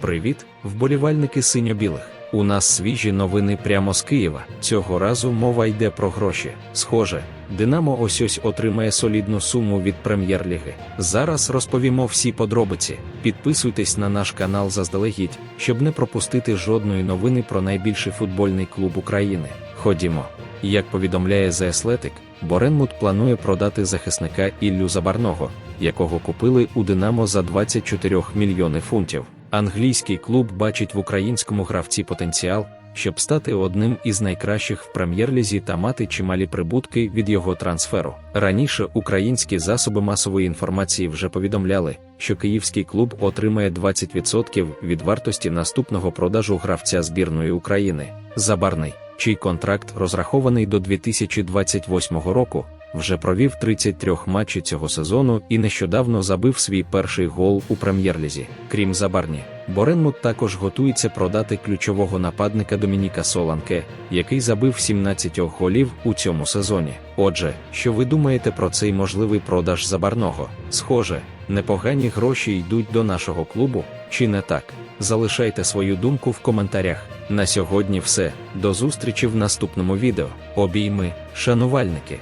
Привіт, вболівальники синьо-білих. У нас свіжі новини прямо з Києва. Цього разу мова йде про гроші. Схоже, Динамо ось ось отримає солідну суму від прем'єр-ліги. Зараз розповімо всі подробиці. Підписуйтесь на наш канал заздалегідь, щоб не пропустити жодної новини про найбільший футбольний клуб України. Ходімо. Як повідомляє The Athletic, Боренмут планує продати захисника Іллю Забарного, якого купили у Динамо за 24 мільйони фунтів. Англійський клуб бачить в українському гравці потенціал, щоб стати одним із найкращих в прем'єр-лізі та мати чималі прибутки від його трансферу. Раніше українські засоби масової інформації вже повідомляли, що київський клуб отримає 20% від вартості наступного продажу гравця збірної України. Забарний, чий контракт розрахований до 2028 року, вже провів 33 матчі цього сезону і нещодавно забив свій перший гол у прем'єр-лізі. Крім Забарні, Боренмут також готується продати ключового нападника Домініка Соланке, який забив 17 голів у цьому сезоні. Отже, що ви думаєте про цей можливий продаж Забарного? Схоже, непогані гроші йдуть до нашого клубу, чи не так? Залишайте свою думку в коментарях. На сьогодні все. До зустрічі в наступному відео. Обійми, шанувальники!